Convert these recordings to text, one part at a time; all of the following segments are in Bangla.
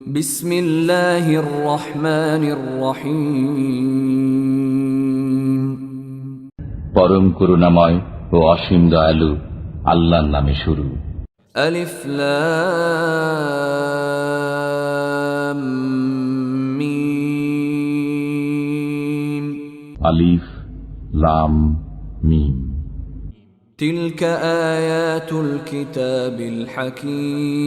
بسم الله الرحمن الرحيم পরম করুণাময় ও অসীম দয়ালু আল্লাহর নামে শুরু ألف لام ميم আলিফ লাম মিম تلك آيات الكتاب الحكيم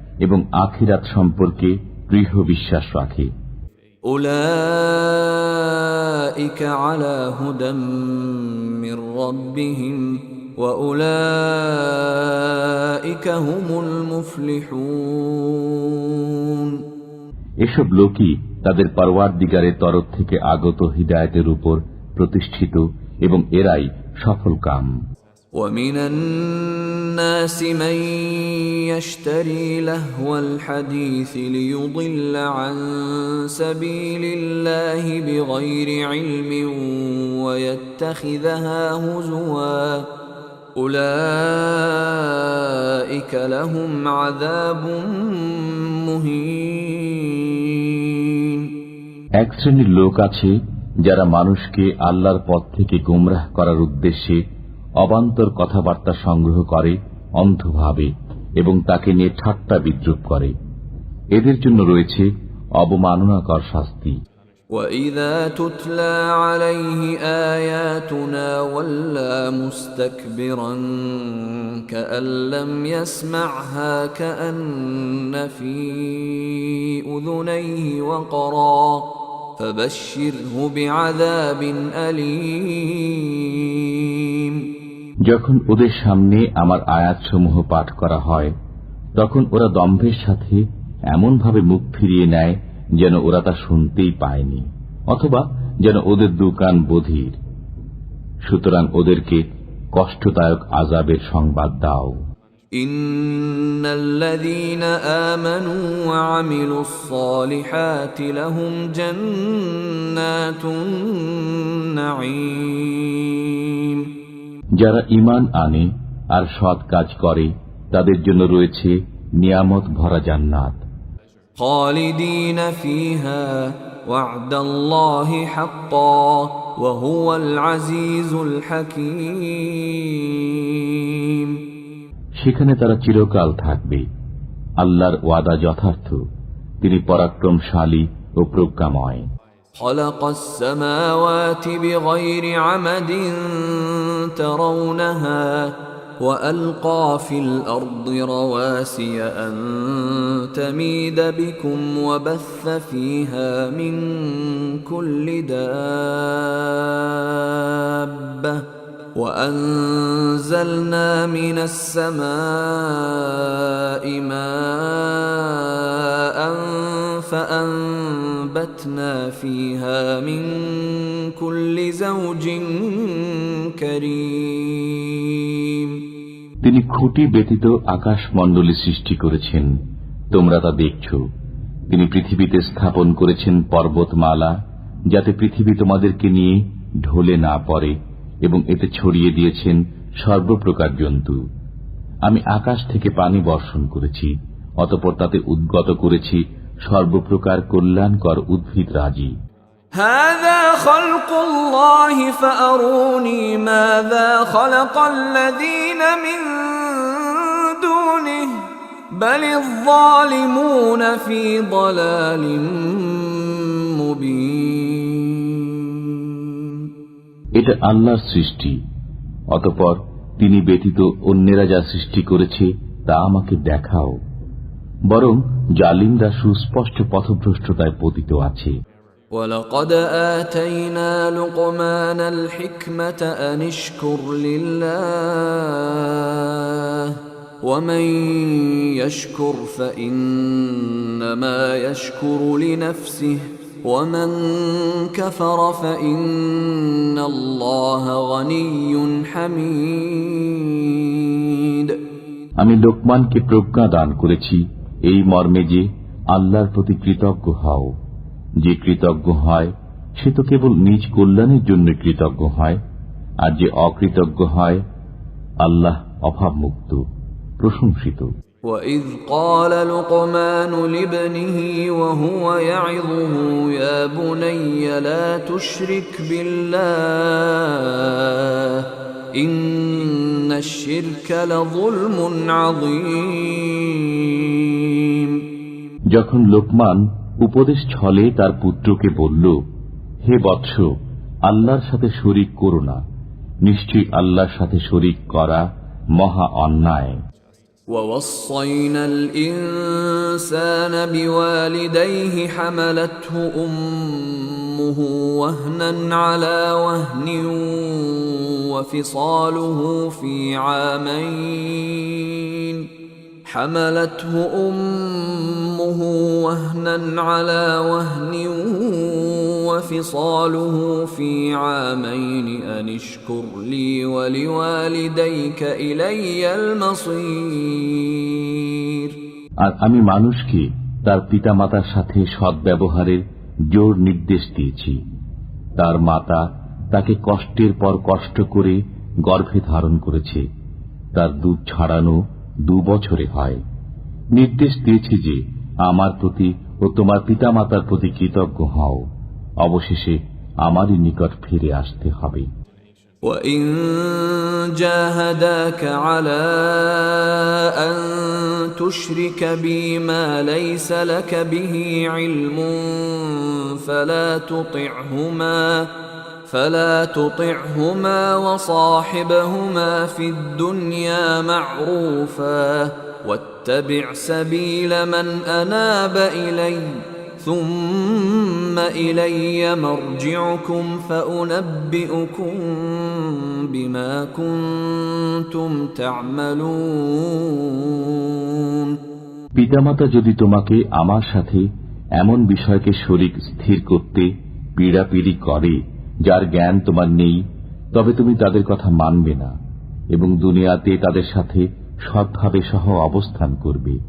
এবং আখিরাত সম্পর্কে দৃঢ় বিশ্বাস রাখে أولئك على هدى من ربهم وأولئك هم المفلحون এসব লোকই তাদের পরওয়ার দিগারের তরফ থেকে আগত হিদায়তের উপর প্রতিষ্ঠিত এবং এরাই সফল কাম ومن الناس من يشتري لهو الحديث ليضل عن سبيل الله بغير علم ويتخذها هزوا أولئك لهم عذاب مهين এক শ্রেণীর লোক আছে যারা মানুষকে আল্লাহর পথ থেকে গুমরাহ করার উদ্দেশ্যে অবান্তর কথাবার্তা সংগ্রহ করে অন্ধভাবে এবং তাকে নিয়ে ঠাট্টা বিদ্রুপ করে এদের জন্য রয়েছে অবমাননাকর শাস্তি وَإِذَا تُتْلَى عَلَيْهِ آيَاتُنَا وَلَّى مُسْتَكْبِرًا كَأَن لَّمْ يَسْمَعْهَا كَأَنَّ فِي أُذُنَيْهِ وَقْرًا فَبَشِّرْهُ بِعَذَابٍ أَلِيمٍ যখন ওদের সামনে আমার আয়াতসমূহ পাঠ করা হয় তখন ওরা দম্ভের সাথে এমনভাবে মুখ ফিরিয়ে নেয় যেন ওরা তা শুনতেই পায়নি অথবা যেন ওদের দুকান বধির সুতরাং ওদেরকে কষ্টদায়ক আজাবের সংবাদ দাও إن الذين آمنوا وعملوا الصالحات لهم جنات النعيم যারা ইমান আনে আর সৎ কাজ করে তাদের জন্য রয়েছে নিয়ামত ভরা জান্নাত خالدين فيها وعد الله حقا وهو العزيز الحكيم সেখানে তারা চিরকাল থাকবে আল্লাহর ওয়াদা যথার্থ তিনি পরাক্রমশালী ও প্রজ্ঞাময় خلق السماوات بغير عمد ترونها وألقى في الأرض رواسي أن تميد بكم وبث فيها من كل دابة وأنزلنا من السماء ماء فأنبتنا فيها من كل زوج তিনি খুঁটি ব্যতীত আকাশমণ্ডলী সৃষ্টি করেছেন। তোমরা তা দেখছ। তিনি পৃথিবীতে স্থাপন করেছেন পর্বতমালা, যাতে পৃথিবী তোমাদেরকে নিয়ে ঢলে না পড়ে এবং এতে ছড়িয়ে দিয়েছেন সর্বপ্রকার জন্তু। আমি আকাশ থেকে পানি বর্ষণ করেছি, অতপর তাতে উদ্গত করেছি সর্বপ্রকার কল্যাণকর উদ্ভিদ রাজি। هذا خلق الله فأروني ماذا خلق الذين من دونه بل الظالمون في ضلال مبين এটা আল্লাহর সৃষ্টি অতপর তিনি ব্যতীত অন্যেরা যা সৃষ্টি করেছে তা আমাকে দেখাও বরং জালিমরা সুস্পষ্ট পথভ্রষ্টতায় পতিত আছে ولقد آتينا لقمان الحكمة أن اشكر لله ومن يشكر فانما يشكر لنفسه ومن كفر فان الله غني حميد আমি লোকমানকে প্রজ্ঞা দান করেছি এই মর্মে যে আল্লাহর প্রতি কৃতজ্ঞ হও যে কৃতজ্ঞ হয় সে তো কেবল নিজ কল্যাণের জন্য কৃতজ্ঞ হয় আর যে অকৃতজ্ঞ হয় আল্লাহ অভাবমুক্ত প্রশংসিত وإذ قال لقمان لابنه وهو يعظه يا بني لا تشرك بالله إن الشرك لظلم عظيم যখন লোকমান উপদেশ ছলে তার পুত্রকে বলল হে বৎস আল্লাহর সাথে শরিক করো না নিশ্চয়ই আল্লাহর সাথে শরিক করা মহা অন্যায় ووصينا الإنسان بوالديه حملته أمه وهنا على وهن وفصاله في عامين حملته أمه وهنا على وهن وفصاله في عامين أن اشكر لي ولوالديك إلي المصير আর আমি মানুষকে তার পিতামাতার সাথে সদ্ব্যবহারের জোর নির্দেশ দিয়েছি তার মাতা তাকে কষ্টের পর কষ্ট করে গর্ভে ধারণ করেছে তার দুধ ছাড়ানো দু বছরে হয় নির্দেশ দিয়েছি যে আমার প্রতি ও তোমার পিতামাতার প্রতি কৃতজ্ঞ হও অবশেষে আমারই নিকট ফিরে আসতে হবে وإن جاهداك على أن تشرك بي ما ليس لك به علم فلا تطعهما فلا تطعهما وصاحبهما في الدنيا معروفا واتبع سبيل من أناب إليّ ثم إلي مرجعكم فأنبئكم بما كنتم تعملون পিতামাতা যদি তোমাকে আমার সাথে এমন বিষয়কে শরিক স্থির করতে পীড়াপিড়ি করে যার জ্ঞান তোমার নেই, তবে তুমি তাদের কথা মানবে না, এবং দুনিয়াতে তাদের সাথে সৎভাবে সহ অবস্থান করবে।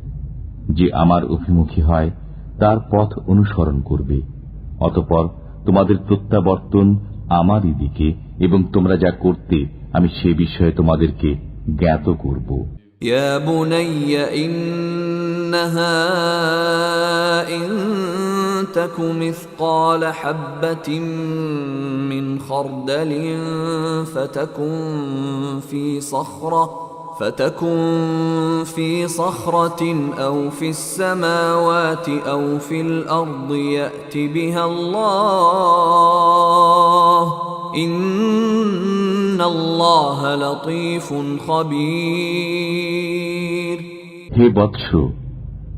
যে আমার অভিমুখী হয়, তার পথ অনুসরণ করবে। অতপর তোমাদের প্রত্যাবর্তন আমারই দিকে, এবং তোমরা যা করতে, আমি সে বিষয়ে তোমাদেরকে জ্ঞাত করব। يا بني إنها إن تك مثقال حبة من خردل فتكن في صخرة فتكن في صخرة أو في السماوات أو في الأرض يأت بها الله إن الله لطيف خبير হে বৎস,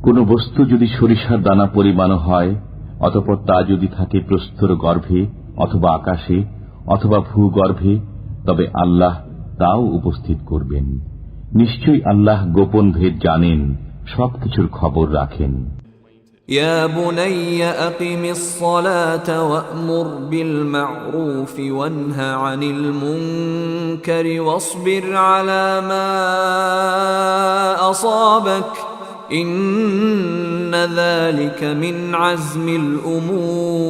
কোন বস্তু যদি সরিষার দানা পরিমাণ হয়, অতপর তা যদি থাকে প্রস্তর গর্ভে অথবা আকাশে অথবা ভূগর্ভে, তবে আল্লাহ তাও উপস্থিত করবেন। নিশ্চয়ই আল্লাহ গোপন ভেদ জানেন, সবকিছুর খবর রাখেন। يا بني أقم الصلاة وأمر بالمعروف وانه عن المنكر واصبر على ما أصابك إن ذلك من عزم الأمور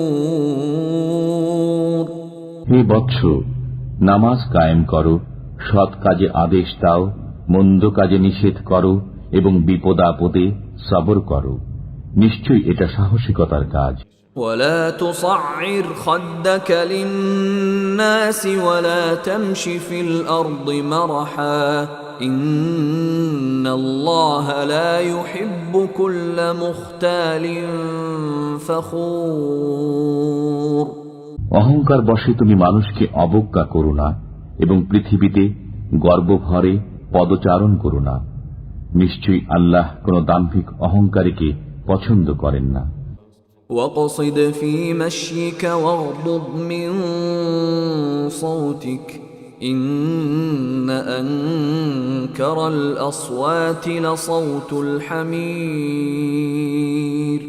হে বৎস নামাজ কায়েম করো সৎ কাজে আদেশ দাও মন্দ কাজে নিষেধ করো এবং বিপদ আপদে সবর করো নিশ্চয়ই এটা সাহসিকতার কাজ ولا تصعر خدك للناس ولا تمش في الأرض مرحا إن الله لا يحب كل مختال فخور অহংকার বশে তুমি মানুষকে অবজ্ঞা করো না এবং পৃথিবীতে গর্বভরে পদচারণ করো না নিশ্চয়ই আল্লাহ কোন দাম্ভিক অহংকারীকে পছন্দ করেন না واقصد في مشيك واغضض من صوتك إن أنكر الأصوات لصوت الحمير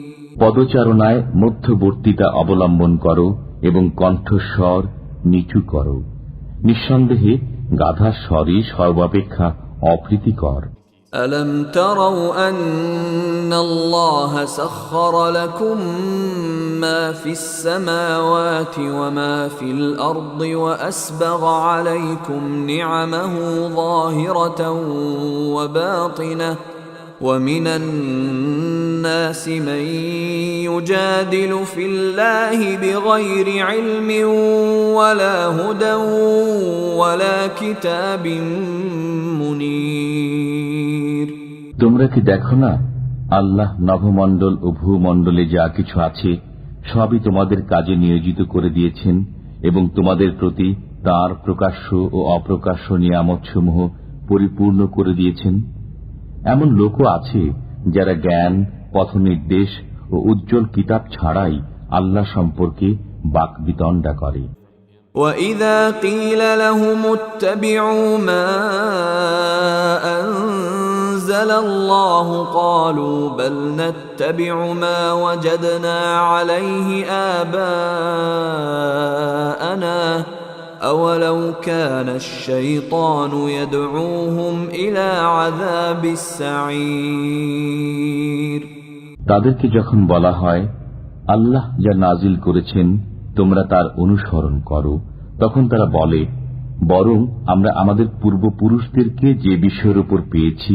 পদচারণায় মধ্যবর্তিতা অবলম্বন করো এবং কণ্ঠস্বর নিচু করো নিঃসন্দেহে গাধার স্বরই সর্বাপেক্ষা অপ্রীতিকর ألم تروا أن الله سخر لكم ما في السماوات وما في الأرض وأسبغ عليكم نعمه ظاهرة وباطنة ومن الناس من يجادل في الله بغير علم ولا هدى ولا كتاب منير তোমরা কি দেখো না আল্লাহ নভমণ্ডল ও ভূমণ্ডলে যা কিছু আছে সবই তোমাদের কাজে নিয়োজিত করে দিয়েছেন এবং তোমাদের প্রতি তার প্রকাশ্য ও অপ্রকাশ্য নিয়ামতসমূহ পরিপূর্ণ করে দিয়েছেন এমন লোকও আছে যারা জ্ঞান পথনির্দেশ ও উজ্জ্বল কিতাব ছাড়াই আল্লাহ সম্পর্কে বাকবিতণ্ডা করে وإذا قيل لهم اتبعوا ما أنزل الله قالوا بل نتبع ما وجدنا عليه آباءنا أولو كان الشيطان يدعوهم إلى عذاب السعير তাদেরকে যখন বলা হয় আল্লাহ যা নাজিল করেছেন তোমরা তার অনুসরণ করো তখন তারা বলে বরং আমরা আমাদের পূর্বপুরুষদেরকে যে বিষয়ের উপর পেয়েছি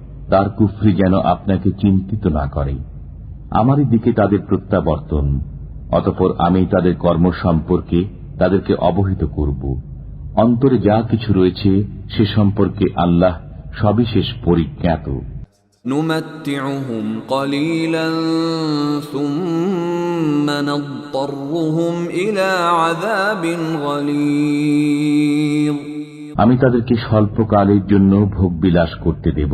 তার কুফরি যেন আপনাকে চিন্তিত না করে আমারই দিকে তাদের প্রত্যাবর্তন অতপর আমি তাদের কর্ম সম্পর্কে তাদেরকে অবহিত করব অন্তরে যা কিছু রয়েছে সে সম্পর্কে আল্লাহ সবিশেষ পরিজ্ঞাত نمتعهم قليلا ثم نضطرهم إلى عذاب غليظ আমি তাদেরকে স্বল্পকালের জন্য ভোগ বিলাস করতে দেব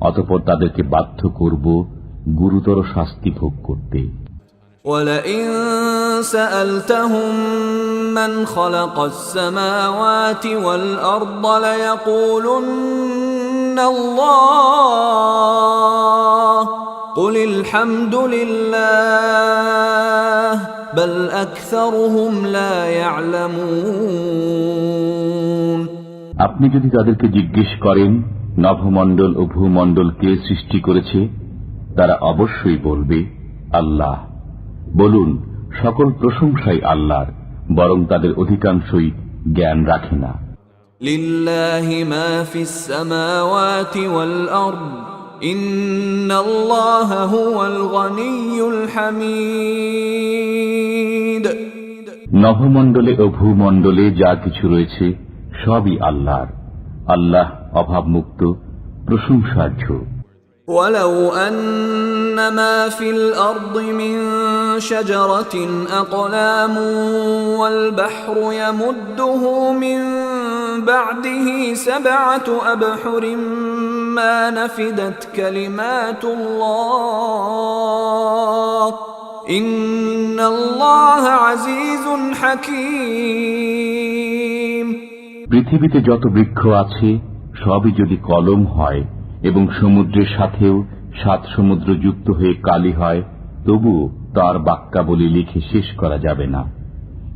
অতপর তাদেরকে বাধ্য করব গুরুতর শাস্তি ভোগ করতে ولئن سألتهم من خلق السماوات والأرض ليقولن الله قل الحمد لله بل أكثرهم لا يعلمون আপনি যদি তাদেরকে জিজ্ঞেস করেন নভমণ্ডল ও ভূমণ্ডল কে সৃষ্টি করেছে তারা অবশ্যই বলবে আল্লাহ। বলুন সকল প্রশংসাই আল্লাহর বরং তাদের অধিকাংশই জ্ঞান রাখে না। নভমণ্ডলে ও ভূমণ্ডলে যা কিছু রয়েছে সবই আল্লাহর। আল্লাহ অভাবমুক্ত প্রশংসার্য ولو أن ما في الأرض من شجرة أقلام والبحر يمده من بعده سبعة أبحر ما نفدت كلمات الله إن الله عزيز حكيم পৃথিবীতে যত বৃক্ষ আছে সবই যদি কলম হয় এবং সমুদ্রের সাথেও সাত সমুদ্র যুক্ত হয়ে কালি হয় তবু তার বাক্যাবলী লিখে শেষ করা যাবে না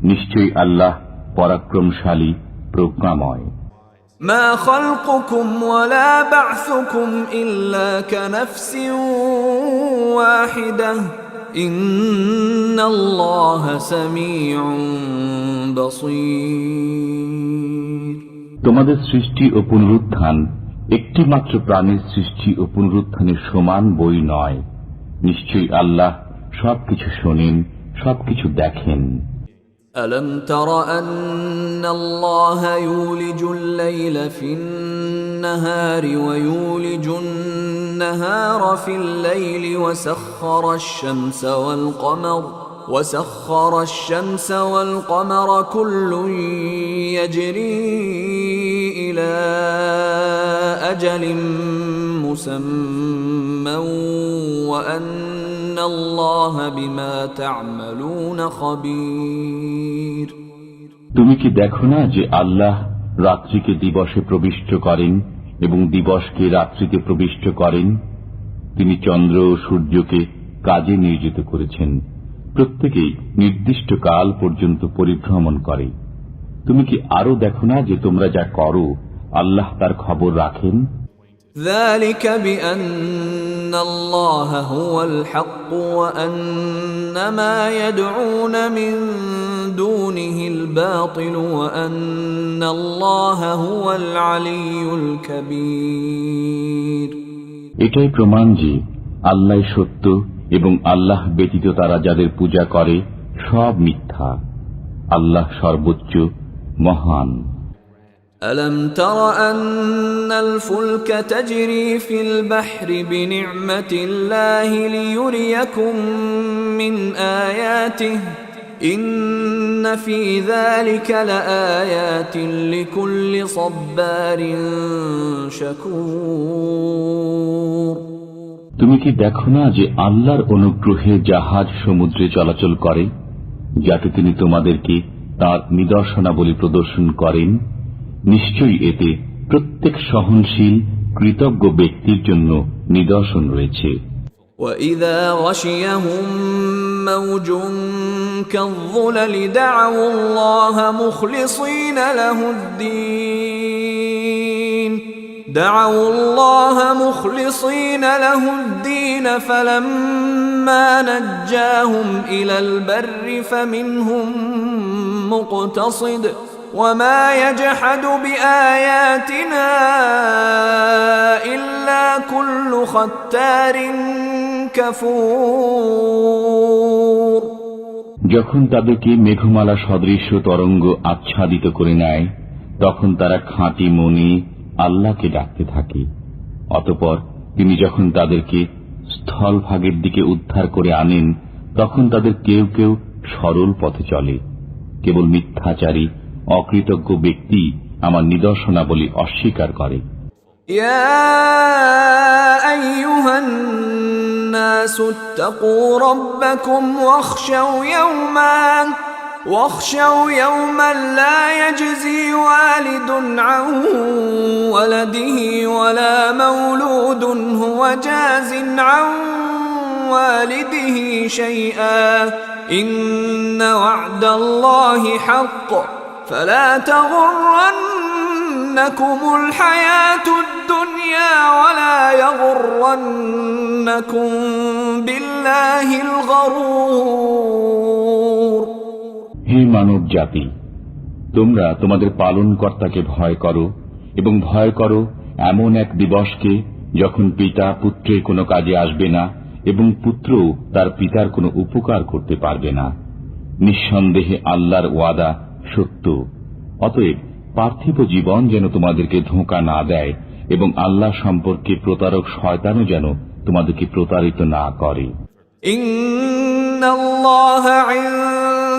নিশ্চয়ই আল্লাহ পরাক্রমশালী প্রজ্ঞাময় ما خلقكم ولا بعثكم إلا كنفس واحدة إن الله سميع بصير তোমাদের সৃষ্টি ও পুনরুত্থান একটি মাত্র প্রাণীর সৃষ্টি ও পুনরুত্থানের সমান বই নয় নিশ্চয়ই আল্লাহ সবকিছু শোনেন সবকিছু দেখেন ألم تر أن الله يولج الليل في النهار ويولج النهار في الليل وسخر الشمس والقمر وسخر الشمس والقمر كل يجري إلى أجل مسمى وأن الله بما تعملون خبير তুমি কি দেখো না যে আল্লাহ রাত্রিকে দিবসে প্রবিষ্ট করেন এবং দিবসকে রাত্রিতে প্রবিষ্ট করেন তিনি চন্দ্র ও সূর্যকে কাজে নিয়োজিত করেছেন প্রত্যেকেই নির্দিষ্ট কাল পর্যন্ত পরিভ্রমণ করে তুমি কি আরো দেখো না যে তোমরা যা করো আল্লাহ তার খবর রাখেন ذلك بأن الله هو الحق وأن ما يدعون من دونه الباطل وأن الله هو العلي الكبير এটাই প্রমাণ যে আল্লাহ সত্য এবং আল্লাহ ব্যতীত তারা যাদের পূজা করে সব মিথ্যা আল্লাহ সর্বোচ্চ মহান ألم تر أن الفلك تجري في البحر بنعمة الله ليريكم من آياته إن في ذلك لآيات لكل صبار شكور তুমি কি দেখো না যে আল্লাহর অনুগ্রহে জাহাজ সমুদ্রে চলাচল করে যাতে তিনি তোমাদেরকে তার নিদর্শনাবলী প্রদর্শন করেন নিশ্চয়ই এতে প্রত্যেক সহনশীল কৃতজ্ঞ ব্যক্তির জন্য নিদর্শন রয়েছে وإذا غشيهم موج كالظلل دعوا الله مخلصين له الدين دعوا الله مخلصين له الدين فلما نجاهم إلى البر فمنهم مقتصد وما يجحد بآياتنا إلا كل ختار كفور যখন তাদেরকে মেঘমালা সদৃশ্য তরঙ্গ আচ্ছাদিত করে নেয় তখন তারা খাঁটি মনে আল্লাহকে ডাকতে থাকে। অতপর তিনি যখন তাদেরকে স্থলভাগের দিকে উদ্ধার করে আনেন, তখন তাদের কেউ কেউ সরল পথে চলে। কেবল মিথ্যাচারী, অকৃতজ্ঞ ব্যক্তি আমার নিদর্শনাবলী অস্বীকার করে। يا واخشوا يوما لا يجزي والد عن ولده ولا مولود هو جاز عن والده شيئا. إن وعد الله حق. فلا تغرنكم الحياة الدنيا ولا يغرنكم بالله الغرور. হে মানব জাতি, তোমরা তোমাদের পালনকর্তাকে ভয় করো এবং ভয় করো এমন এক দিবসকে যখন পিতা পুত্রের কোনো কাজে আসবে না এবং পুত্র তার পিতার কোনো উপকার করতে পারবে না। নিঃসন্দেহে আল্লাহর ওয়াদা সত্য। অতএব পার্থিব জীবন যেন তোমাদেরকে ধোঁকা না দেয় এবং আল্লাহ সম্পর্কে প্রতারক শয়তানও যেন তোমাদেরকে প্রতারিত না করে।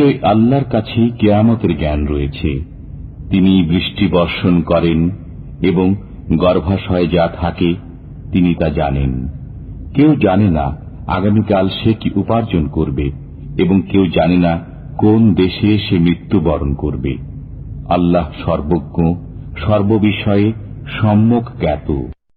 নিশ্চয় আল্লাহর কাছে কেয়ামতের জ্ঞান রয়েছে। তিনি বৃষ্টি বর্ষণ করেন এবং গর্ভাশয়ে যা থাকে, তিনি তা জানেন। কেউ জানে না আগামীকাল সে কি উপার্জন করবে এবং কেউ জানে না কোন দেশে সে মৃত্যুবরণ করবে। আল্লাহ সর্বজ্ঞ, সর্ববিষয়ে সম্যক জ্ঞাত।